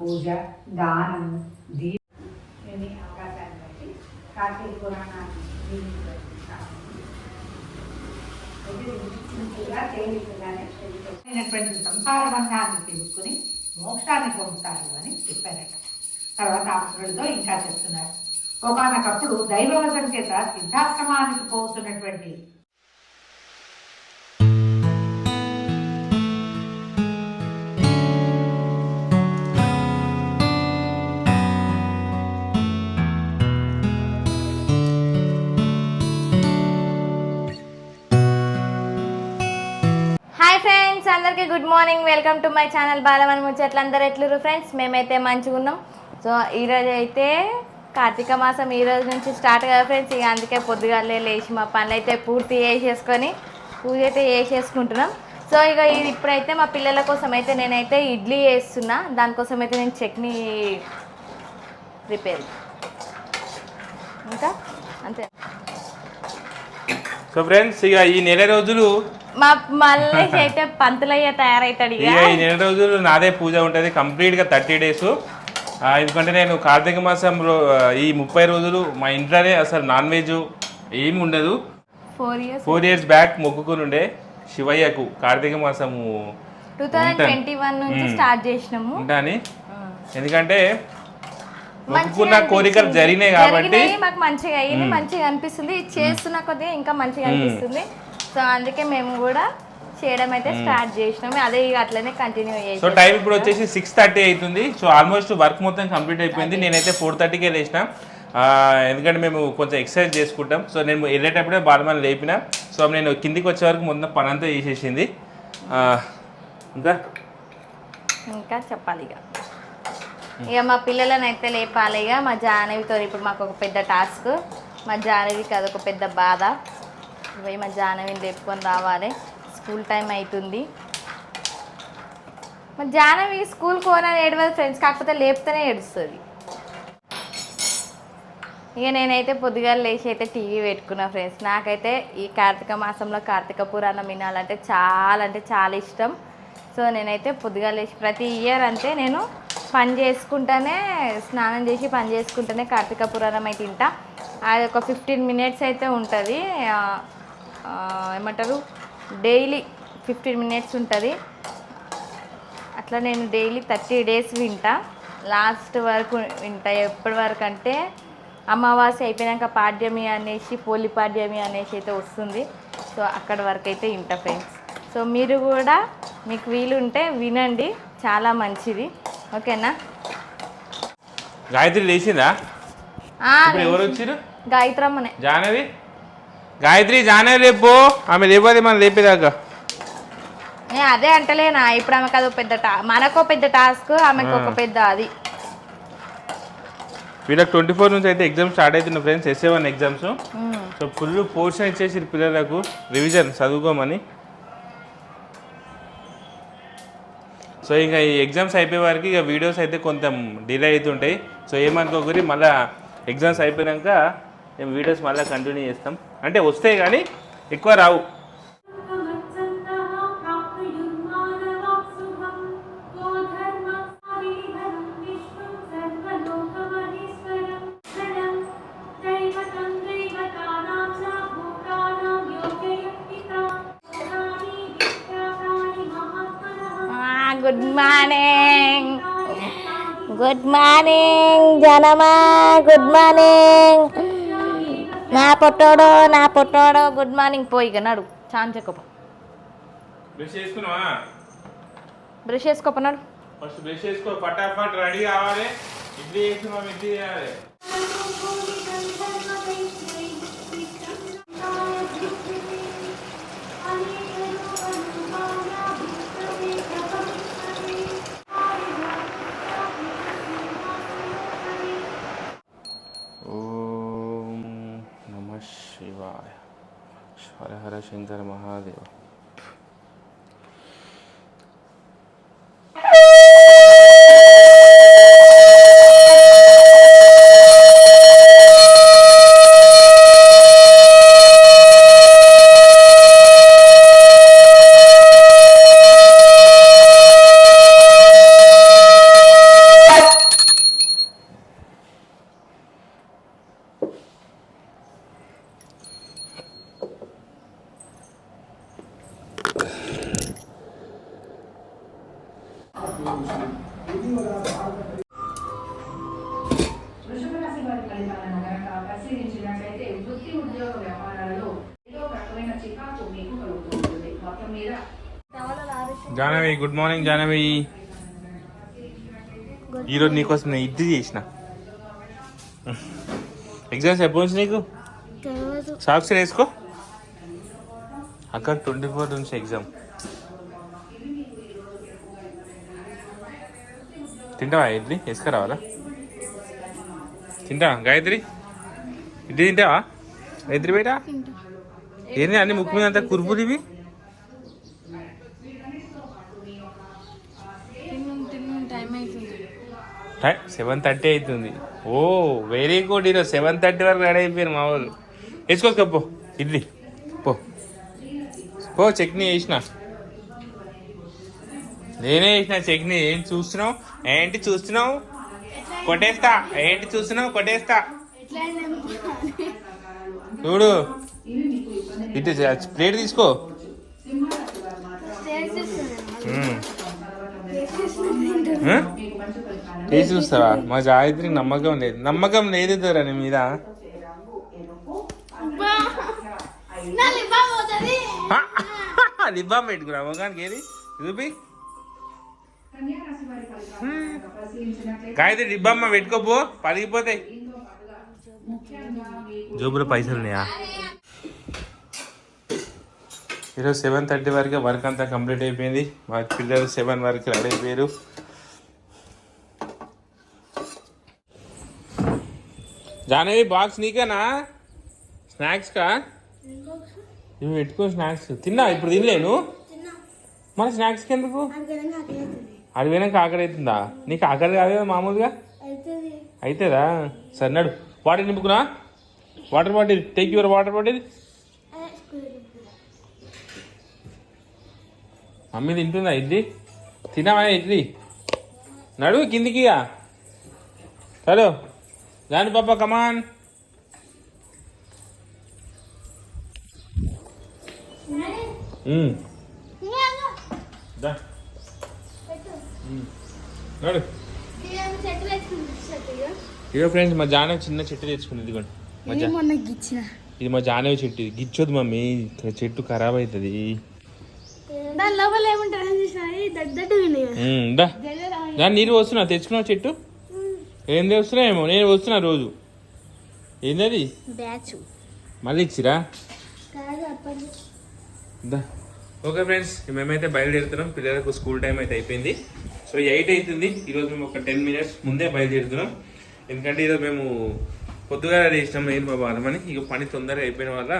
పూజ దానం దీప. ఇవన్నీ అవకాశాన్ని బట్టి కార్తీక పురాణాన్ని అయినటువంటి సంసార బంధాన్ని తెలుసుకుని మోక్షాన్ని పొందుతారు అని చెప్పారట. తర్వాత ఆత్రుడితో ఇంకా చెప్తున్నారు. ఒకనకప్పుడు దైవవశం చేత సిద్ధాశ్రమానికి పోతున్నటువంటి అందరికీ good morning welcome to my channel బాలవన్ ముచ్చట్లు అందరు ఎట్లురు ఫ్రెండ్స్ మేమైతే మంచిగా ఉన్నాం. సో ఈరోజు అయితే కార్తీక మాసం ఈ రోజు నుంచి స్టార్ట్ కదా ఫ్రెండ్స్ ఇక అందుకే పొద్దుగాలే లేచి మా పనులు అయితే పూర్తి చేసేసుకొని పూజ అయితే చేసేసుకుంటున్నాం. సో ఇక ఇది ఇప్పుడైతే మా పిల్లల కోసం అయితే నేనైతే ఇడ్లీ వేస్తున్నా దానికోసం అయితే నేను చట్నీ ప్రిపేర్ ఇంకా అంతే. సో ఫ్రెండ్స్ ఇక ఈ నెల రోజులు మా మళ్ళీ అయితే పంతులయ్య తయారవుతాడు ఇక. ఇక ఈ నెల రోజులు నాదే పూజ ఉంటుంది. కంప్లీట్గా థర్టీ డేస్ ఎందుకంటే నేను కార్తీక మాసంలో ఆ, ఈ ముప్పై రోజులు మా ఇంట్లోనే అసలు నాన్ వెజ్ ఏమి ఉండదు. Four years four years back మొక్కుకుని ఉండే శివయ్యకు కార్తీక మాసము టూ థౌజండ్. ట్వంటీ వన్ నుంచి. స్టార్ట్ చేసినాము. ఉంటాని ఎందుకంటే మొక్కుకున్న కోరికలు. జరిగినాయి కాబట్టి మాకు మంచిగా అయ్యింది మంచిగా అనిపిస్తుంది. చేస్తున్న కొద్దిగా ఇంకా మంచిగా అనిపిస్తుంది. సో అందుకే మేము కూడా చేయడం అయితే స్టార్ట్ చేసినాము. అదే ఇక అట్లనే కంటిన్యూ సో చేసాం టైం ఇప్పుడు వచ్చేసి సిక్స్ థర్టీ అవుతుంది. సో ఆల్మోస్ట్ వర్క్ మొత్తం కంప్లీట్ అయిపోయింది. నేనైతే ఫోర్ థర్టీకే లేచిన. ఎందుకంటే మేము కొంచెం ఎక్సర్సైజ్ చేసుకుంటాం. సో నేను వెళ్ళేటప్పుడే బాలమని లేపిన. సో నేను కిందికి వచ్చే వరకు మొత్తం పని అంతా చేసేసింది. ఇంకా? ఇంకా చెప్పాలి ఇక. ఇక మా పిల్లలను అయితే లేపాలి ఇక. మా జాహ్నవితో ఇప్పుడు మాకు ఒక పెద్ద టాస్క్ మా జాహ్నవికి అదొక పెద్ద బాధ. పోయి మా జాహ్నవిని లేపుకొని రావాలి. స్కూల్ టైం అవుతుంది మా జాహ్నవి స్కూల్ కోనని ఏడవదు ఫ్రెండ్స్ కాకపోతే లేపుతూనే ఏడుస్తుంది. ఇక నేనైతే పొద్దుగాల లేచి అయితే టీవీ పెట్టుకున్నా ఫ్రెండ్స్. నాకైతే ఈ కార్తీక మాసంలో కార్తీక పురాణం వినాలంటే చాలా అంటే చాలా ఇష్టం. సో నేనైతే పొద్దుగాల లేచి ప్రతి ఇయర్ అంతే నేను పని చేసుకుంటూనే స్నానం చేసి పని చేసుకుంటేనే కార్తీక పురాణం అయితే తింటా. అది ఒక ఫిఫ్టీన్ మినిట్స్ అయితే ఉంటుంది. ఏమంటారు? డైలీ ఫిఫ్టీన్ మినిట్స్ ఉంటుంది. అట్లా నేను డైలీ థర్టీ డేస్ వింటా. లాస్ట్ వరకు వింటా. ఎప్పటి వరకు అంటే అమావాస్య అయిపోయాక పాడ్యమి అనేసి పోలి పాడ్యమి అనేసి అయితే వస్తుంది. సో అక్కడి వరకు అయితే వింటా ఫ్రెండ్స్. సో మీరు కూడా మీకు వీలు ఉంటే వినండి. చాలా మంచిది. ఓకేనా? గాయత్రి లేచిందా? ఎవరు వచ్చారు గాయత్రమ్మనే. జానవి? గాయత్రి జానవి లేపు. ఆమె లేకపోతే మనం లేపేదాకా. నేను అదే అంటలేనా ఇప్పుడు ఆమెకు అదో పెద్ద టా మనకో పెద్ద టాస్క్ ఆమెకు ఒక పెద్ద అది. వీళ్ళకి ట్వంటీ ఫోర్ నుంచి అయితే ఎగ్జామ్ స్టార్ట్ అవుతున్న friends. S A one exams. So full portion ఇచ్చేసి పిల్లలకు. రివిజన్ చదువుకోమని. సో ఇంకా ఈ ఎగ్జామ్స్ అయిపోయే వరకు ఇక వీడియోస్ అయితే కొంచెం డిలే అవుతుంటాయి. సో ఏమనుకోకరి మళ్ళీ ఎగ్జామ్స్ అయిపోయాక మేము వీడియోస్ మళ్ళీ కంటిన్యూ చేస్తాం. అంటే వస్తే కానీ ఎక్కువ రావు. గుడ్ మార్నింగ్ గుడ్ మార్నింగ్ జనమా గుడ్ మార్నింగ్ నా పొట్టోడు నా పొట్టోడు గుడ్ మార్నింగ్ పోయి ఇక నడు. చాంచకపో బ్రష్ చేసుకున్నావా? బ్రష్ చేసుకోపన్నాడు ఫస్ట్ బ్రష్ చేసుకో ఫటాఫట్ రెడీ కావాలి. ఇడ్లీ వేస్తున్నాం ఇడ్లీ చేయాలి. శంకర మహాదేవ ఉద్యోగ వ్యాపారాలలో ఏదో ఒక రకమైన చికాకు మీకు కలుగుతుంది మొత్తం మీద జానవి. గుడ్ మార్నింగ్ జానవి ఈరోజు నీకోసం నేను ఇడ్లీ చేసిన. ఎగ్జామ్స్ ఎప్పుడు నుంచి నీకు? సాక్స్ వేసుకో అక్క ట్వంటీ ఫోర్ నుంచి ఎగ్జామ్ తింటావా ఇడ్లీ? వేసుకురావాలా? తింటావా గాయత్రి? ఇడ్లీ తింటావా? గాయత్రి బేటా ఏంటి అన్ని ముక్కు మీద అంతా కురుపులు ఇవి? సెవెన్ థర్టీ అవుతుంది. ఓ వెరీ గుడ్ ఈరోజు సెవెన్ థర్టీ వరకు రెడీ అయిపోయారు మా వాళ్ళు. వేసుకోవచ్చు పో ఇడ్లీ. పో. పో చట్నీ వేసిన నేనే వేసిన చట్నీ. ఏంటి చూస్తున్నావు? ఏంటి చూస్తున్నావు? కొట్టేస్తా. ఏంటి చూస్తున్నావు? కొట్టేస్తా. చూడు. ఇటు ప్లేట్ తీసుకో? చేసి చూస్తావా? మా జాయిత్రికి నమ్మకం లేదు. నమ్మకం లేదు దొరా నీ మీద. లిబ్బా పెట్టుకురా మొగానికి ఏది? చూపి. గాయత్రి లిబ్బమ్మ పెట్టుకోపో పలిగిపోతాయి జోబులో పైసలు ఉన్నాయా? ఈరోజు సెవెన్ థర్టీ వరకు వర్క్ అంతా కంప్లీట్ అయిపోయింది. మా పిల్లలు సెవెన్ వరకు రెడీ అయిపోయారు. జానవి బాక్స్ నీకేనా? స్నాక్స్ కా? ఇవి పెట్టుకో స్నాక్స్. తిన్నా? ఇప్పుడు తినలేను మన స్నాక్స్కి ఎందుకు? అది పోయినాక ఆకలి అవుతుందా? నీకు ఆకలి కాదు కదా మామూలుగా అవుతుందా? సరే నడు. Water నింపుకున్నా? Water bottle take your water bottle mummy తింటుందా idli? తిన్నావా ఇడ్లీ? నడు కిందికి హలో దాని పాప కమాన్ నడు. ఇగో ఫ్రెండ్స్ మా జానవి చిన్న చెట్టు తెచ్చుకుంది ఇదిగోండి. మా జా ఇది మా జానవి చెట్టు ఇది గిచ్చొద్దు మమ్మీ. చెట్టు ఖరాబ్ అవుతుంది దాని లోపల ఏముంటారని చూసినా దగ్గర ఉమ్, దా. దాన్ని నీరు వస్తున్నా తెచ్చుకున్నావు చెట్టు? ఏం తెస్తున్నాయేమో నేను వస్తున్నా రోజు. ఏంటది బ్యాచ్. మళ్ళీ ఇచ్చిరా? దా. ఓకే ఫ్రెండ్స్ మేమైతే బయలుదేరుతున్నాం. పిల్లలకు స్కూల్ టైం అయితే అయిపోయింది. సో ఎయిట్ అవుతుంది. ఈరోజు మేము ఒక టెన్ మినిట్స్ ముందే బయలుదేరుతున్నాం. ఎందుకంటే ఈరోజు మేము పొద్దుగా చేసినాం మా బాలమని ఇక పని తొందరగా అయిపోయిన వల్ల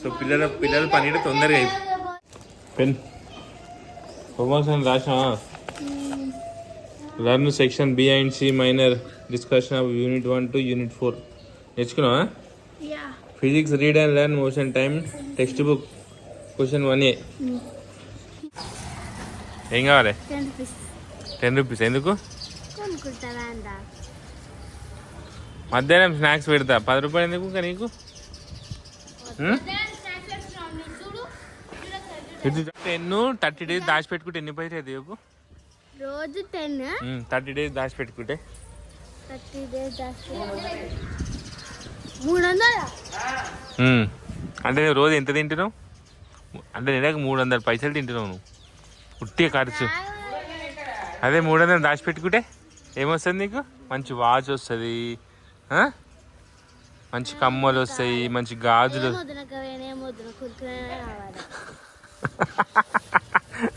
సో పిల్లల పిల్లల పని కూడా తొందరగా అయిపోయింది pen. Promotion రాసినావా? Learn section B and C minor discussion of unit one to unit four. నేర్చుకున్నావా? Physics read and learn motion time text book question one A. ఏం కావాలి? Ten rupees. ఎందుకు? మధ్యాహ్నం స్నాక్స్ పెడతా. పది రూపాయలు ఎందుకు ఇంకా నీకు? టెన్ థర్టీ డేస్ దాచిపెట్టుకుంటే ఎన్ని పైసలు చెప్పు? రోజు టెన్? థర్టీ డేస్ దాచిపెట్టుకుంటే. థర్టీ డేస్ మూడు వందలు హ్మ్. అంటే రోజు ఎంత తింటున్నావు? అంటే నెలకు మూడు వందల పైసలు తింటున్నావు నువ్వు. ఉట్టే ఖర్చు. అదే మూడు వందలు దాచిపెట్టుకుంటే ఏమొస్తుంది నీకు? మంచి వాచ్ వస్తుంది. మంచి కమ్మలు వస్తాయి మంచి గాజులు.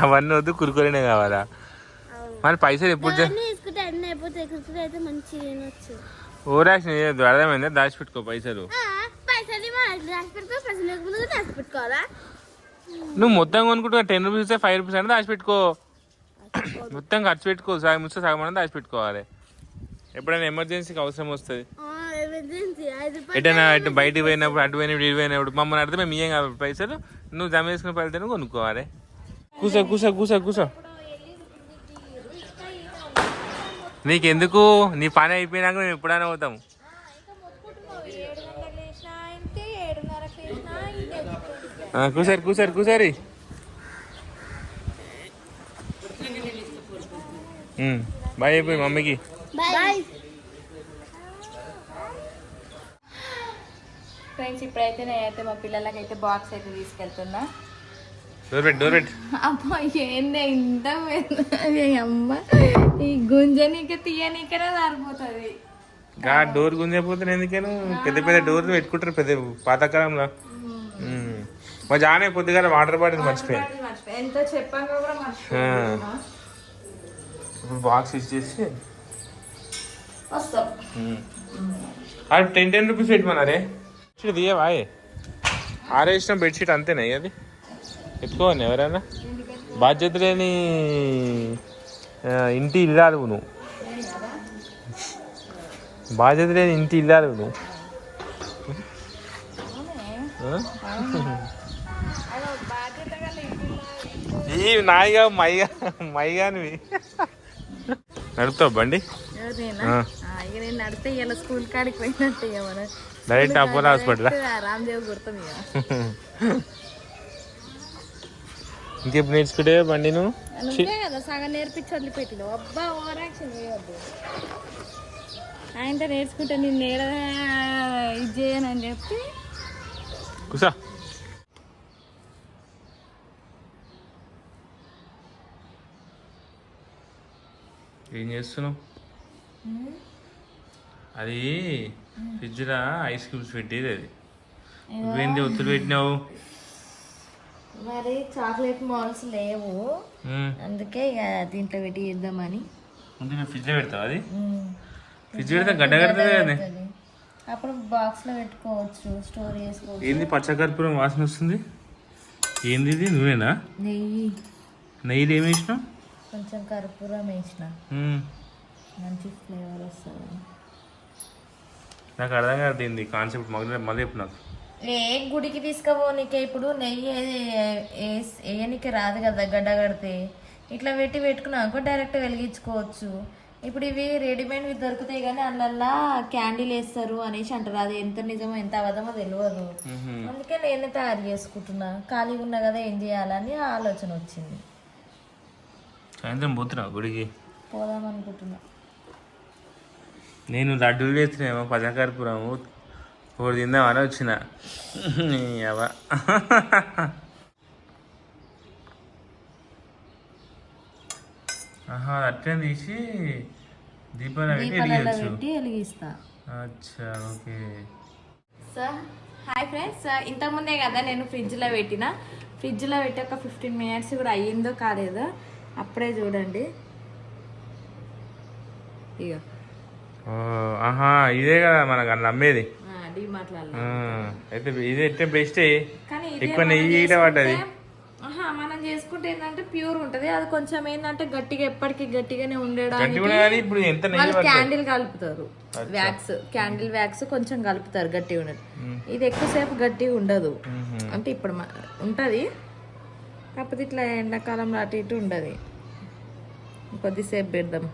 అవన్నీ వద్దు కురుకురేనే కావాలా? మరి పైసలు ఎప్పుడు జా- అన్నీ తీసుకుంటే అన్నీ అయిపోతాయి కురుకురే అయితే మంచి తినొచ్చు. ఓ రాసిన చేయొద్దు అర్థమైందా? దాచిపెట్టుకో పైసలు. నువ్వు మొత్తం కొనుక్కుంటా టెన్ రూపీస్ ఫైవ్ రూపీస్ అంటే దాచిపెట్టుకో మొత్తం ఖర్చు పెట్టుకో సగం ఇస్తే సగం అనేది దాచిపెట్టుకోవాలి ఎప్పుడైనా ఎమర్జెన్సీకి అవసరం వస్తుంది. ఎటైనా ఇటు బయటికి పోయినప్పుడు అటు పోయినప్పుడు ఇటు పోయినప్పుడు మమ్మల్ని అడిగితే మేము ఇయ్యం కాబట్టి పైసలు నువ్వు జమ చేసుకున్న పైసలు కొనుక్కోవాలి. కూసో కూసో కూసో కూసో. నీకెందుకు? నీ పని అయిపోయినాక మేము ఎప్పుడైనా పోతాం. ఏడు గంటలకు లేచినా ఇంతే ఏడున్నరకు లేచినా ఇంతే ఆ, కూసారి కూసారి కూసారి. బాయ్ అయిపోయి మమ్మీకి. బాయ్ ఫ్రెండ్స్ ఇప్పుడైతే నేనైతే మా పిల్లలకైతే బాక్స్ అయితే తీసుకెళ్తున్నా. డోర్ పెట్టు డోర్ పెట్టు అమ్మ ఏంది ఇంత అమ్మ ఈ గుంజనీక తీయనీకనే సరిపోతుంది. గా డోర్ గుంజైపోతే ఎందుకేను? పెద్ద పెద్ద డోర్లు పెట్టుకుంటారు పెద్ద పాతకాలంలో. మా జానే పొద్దుగాల వాటర్ బాటిల్. ఇప్పుడు బాక్స్ ఇచ్చేసి వస్తాం. అది టెన్ టెన్ రూపీస్ పెట్టమన్నారే బెడ్షీట్ తీయవా ఆరేసిన బెడ్షీట్ అంతేనా అది? ఎత్తుకోవాలి ఎవరైనా? బాధ్యత లేని ఇంటి ఇల్లాలు నువ్వు. బాధ్యత లేని ఇంటి ఇల్లాలు నువ్వు? ఈ నాయిగా మైగా మైగానివి. నడుపుతావు బండి? డైరెక్ట్ అపోలో హాస్పిటల్ ఇంకెప్పుడు నేర్చుకుంటే బండి నువ్వు? ఆయనతో నేర్చుకుంటే నేను నేడ ఇది చేయనని చెప్పి కూసా. ఏం చేస్తున్నావు? అది ఫ్రిడ్జ్లో ఐస్ క్యూబ్స్ పెట్టేది అది. నువ్వేంది ఒత్తులు పెట్టినావు? మరి చాక్లెట్ మాల్స్ లేవు. అందుకే ఇక దీంట్లో పెట్టి ఇద్దామని ముందు నువ్వు ఫ్రిడ్జ్లో పెడతావు అది? ఫ్రిడ్జ్ పెడితే గడ్డ కడుతుంది కదా అప్పుడు బాక్స్లో పెట్టుకోవచ్చు స్టోర్ చేసుకోవచ్చు. ఏంది పచ్చకర్పూరం వాసన వస్తుంది? ఏంది ఇది? నువ్వేనా? నెయ్యి. నెయ్యిలు ఏమి వేసినావు? కొంచెం కర్పూరం వేసిన. మంచి ఫ్లేవర్ వస్తుంది. నాకు అర్థం కాదు దీన్ని కాన్సెప్ట్. మళ్ళీ మళ్ళీ నాకు. ఏ గుడికి తీసుకుపోనీకే ఇప్పుడు నెయ్యి వేయనికి రాదు కదా గడ్డ కడితే. ఇట్లా పెట్టి పెట్టుకున్నాక డైరెక్ట్ వెలిగించుకోవచ్చు. ఇప్పుడు ఇవి రెడీమేడ్ దొరుకుతాయి కానీ అందులో క్యాండిల్ వేస్తారు అనేసి అంటారు. అది ఎంత నిజమో ఎంత అబద్ధమో తెలియదు. అందుకే నేనే తయారు చేసుకుంటున్నా. ఖాళీగా ఉన్నా కదా ఏం చేయాలని ఆలోచన వచ్చింది. సాయంత్రం పోతున్నావు గుడికి? పోదాం అనుకుంటున్నా నేను లడ్డూలు చేస్తున్నామో పచ్చకర్పూరం ఒకటి తిందామని వచ్చిన. నీ అవ్వ. ఆహా అట్లే తీసి దీపాలు పెట్టి వెలిగించు. వెలిగిస్తా. అచ్చా ఓకే. So hi friends. ఇంతకుముందే కదా నేను ఫ్రిడ్జ్లో పెట్టిన. ఫ్రిడ్జ్లో పెట్టి ఒక ఫిఫ్టీన్ మినిట్స్ కూడా అయ్యిందో కాలేదో. అప్పుడే చూడండి. ఇక ఆహా ఇదే కదా మనకు అన్న అమ్మేది అయితే ఇదే అయితే బెస్ట్ ఎక్కువ మనం నెయ్యి ఈట పడ్డది. చేసుకుంటే- ఆహా, మనం చేసుకుంటే ఏంటంటే ప్యూర్ ఉంటది. అది కొంచెం ఏంటంటే గట్టిగా ఎప్పటికీ గట్టిగానే గట్టి ఉండడానికి ఇప్పుడు ఎంత క్యాండిల్ కలుపుతారు. వ్యాక్స్ క్యాండిల్ వ్యాక్స్ కొంచెం కలుపుతారు గట్టిగా ఉండదు. ఇది ఎక్కువసేపు గట్టిగా ఉండదు. అంటే ఇప్పుడు ఉంటది. కాకపోతే ఇట్లా ఎండాకాలంలో అటు ఇటు ఉండదు. కొద్దిసేపు పెడదాం.